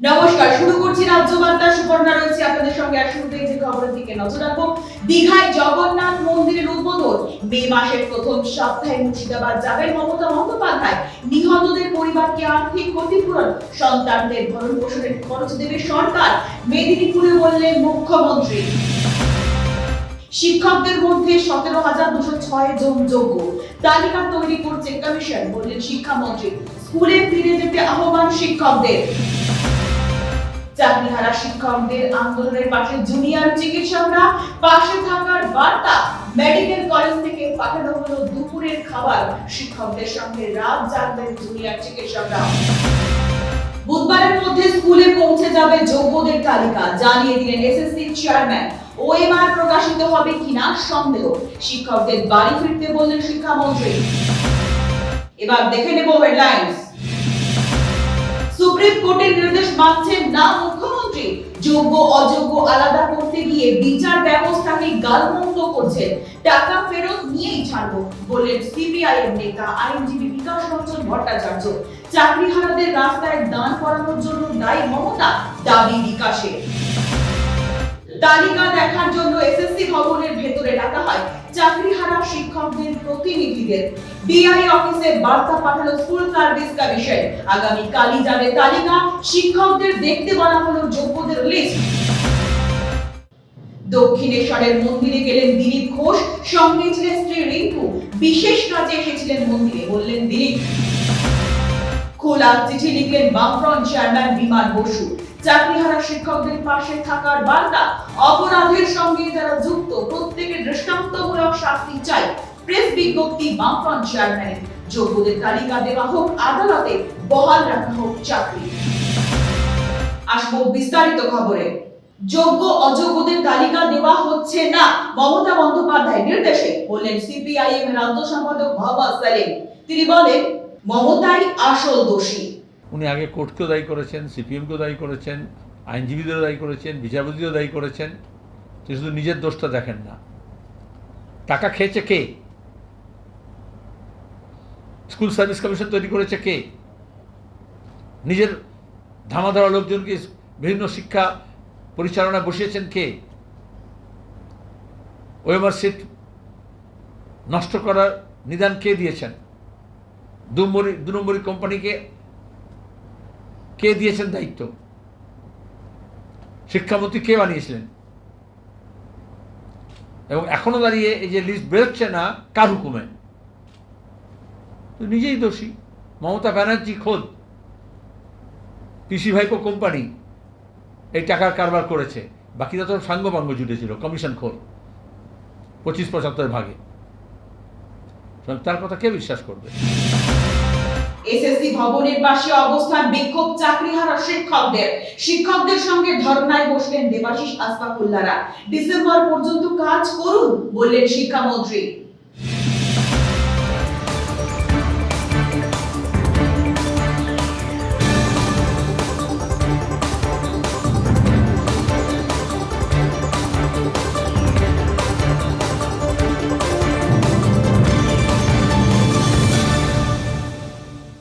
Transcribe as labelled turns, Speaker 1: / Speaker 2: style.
Speaker 1: নমস্কার, শুরু করছি রাজ্য বার্তা সুপর্ণা রয়েছে আপনাদের সঙ্গে আর শুরুতেই যে খবরের দিকে নজর রাখব। দীঘায় জগন্নাথ মন্দিরের উদ্বোধন। মে মাসের প্রথম সপ্তাহে মুর্শিদাবাদ যাবেন মমতা বন্দ্যোপাধ্যায়। নিহতদের পরিবারকে আর্থিক ক্ষতিপূরণ। সন্তানদের ভরণ পোষণের খরচ দেবে সরকার। মেদিনীপুরে বললেন মুখ্যমন্ত্রী। শিক্ষকদের মধ্যে সতেরো হাজার দুশো ছয় জন যোগ্য। তালিকা তৈরি করছে কমিশন, বললেন শিক্ষামন্ত্রী। স্কুলে ফিরে যেতে আহ্বান শিক্ষকদের। চাকরিহারা শিক্ষকদের আন্দোলনের পাশে জুনিয়র চিকিৎসকরা পাশে থাকার বার্তা মেডিকেল কলেজ থেকে পাঠানো হলো দুপুরের খাবার। শিক্ষকদের সঙ্গে রাত জাগবেন জুনিয়র চিকিৎসকরা। বুধবারের মধ্যে স্কুলে পৌঁছে যাবে যোগ্যদের তালিকা, জানিয়ে দিলেন এসএসসি চেয়ারম্যান ওএমআর প্রকাশিত হবে কিনা সন্দেহ। শিক্ষকদের বাড়ি ফিরতে বললেন শিক্ষামন্ত্রী। এবার দেখে নেব হেডলাইন্স সুপ্রিম কোর্টের নির্দেশ মানছেন না মুখ্যমন্ত্রী। যোগ্য, অযোগ্য আলাদা করতে গিয়ে বিচার ব্যবস্থাকে গালমন্দ করছেন। টাকা ফেরত নিয়েই ছাড়বো, বললেন সিপিআইএম নেতা, আইনজীবী বিকাশ রঞ্জন ভট্টাচার্য। চাকরি চাকরিহারাদের রাস্তায় দান করানোর জন্য দায়ী মমতা, দাবি বিকাশে তালিকা দেখার জন্য এসএসসি ভবনের ভেতরে ডাকা হয় চাকরিহারা শিক্ষকদের প্রতিনিধিদের। ডিআই অফিসে বার্তা পাঠালো স্কুল সার্ভিস কমিশন। আগামী কালই যাবে তালিকা, শিক্ষকদের দেখতে বলা হলো যোগ্যদের লিস্ট। দক্ষিণেশ্বরের মন্দিরে গেলেন দিলীপ ঘোষ, সঙ্গে ছিলেন স্ত্রী রিঙ্কু। বিশেষ কাজে এসেছিলেন মন্দিরে, বললেন দিলীপ। খোলা চিঠি লিখলেন বামফ্রন্ট চেয়ারম্যান বিমান বসু। চাকরিহারা শিক্ষকদের পাশে থাকার বার্তা, অপরাধের সঙ্গে যারা যুক্ত প্রত্যেকের দৃষ্টান্তমূলক শাস্তি চাই, প্রেস বিজ্ঞপ্তি বামফ্রন্ট চেয়ারম্যানের। যোগ্যদের তালিকা দেওয়া হোক, আদালতে বহাল রাখা হোক চাকরি। আসব বিস্তারিত খবরে। যোগ্য, অযোগ্যদের তালিকা দেওয়া হচ্ছে না, মমতা বন্দ্যোপাধ্যায় নির্দেশে, বললেন সিপিআইএম রাজ্য সম্পাদক ভবা সালেম। তিনি বলেন মমতাই আসল দোষী।
Speaker 2: উনি আগে কোর্টকেও দায়ী করেছেন, সিপিএমকেও দায়ী করেছেন, আইনজীবীদেরও দায়ী করেছেন, বিচারপতিও দায়ী করেছেন, তিনি শুধু নিজের দোষটা দেখেন না। টাকা খেয়েছে কে? স্কুল সার্ভিস কমিশন তৈরি করেছে কে? নিজের ধামাধারা লোকজনকে বিভিন্ন শিক্ষা পরিচালনা বসিয়েছেন কে? ওয়েমার সিট নষ্ট করার নিদান কে দিয়েছেন? দু দু নম্বরই কোম্পানিকে কে দিয়েছেন দায়িত্ব? শিক্ষামন্ত্রী কে বানিয়েছিলেন? এবং এখনও দাঁড়িয়ে এই যে লিস্ট বেরোচ্ছে না, কার হুকুমে? তো নিজেই দোষী। মমতা ব্যানার্জি খোদ, পিসি ভাইপো কোম্পানি এই টাকার কারবার করেছে। বাকিরা তো সাঙ্গপাঙ্গ জুটেছিল, কমিশন খোর পঁচিশ পঁচাত্তর ভাগে। তার কথা কে বিশ্বাস করবে?
Speaker 1: এসএসসি ভবনের পাশে অবস্থান বিক্ষোভ চাকরিহারা শিক্ষকদের। শিক্ষকদের সঙ্গে ধর্নায় বসলেন দেবাশিস আসফাকুল্লারা। ডিসেম্বর পর্যন্ত কাজ করুন, বললেন শিক্ষামন্ত্রী।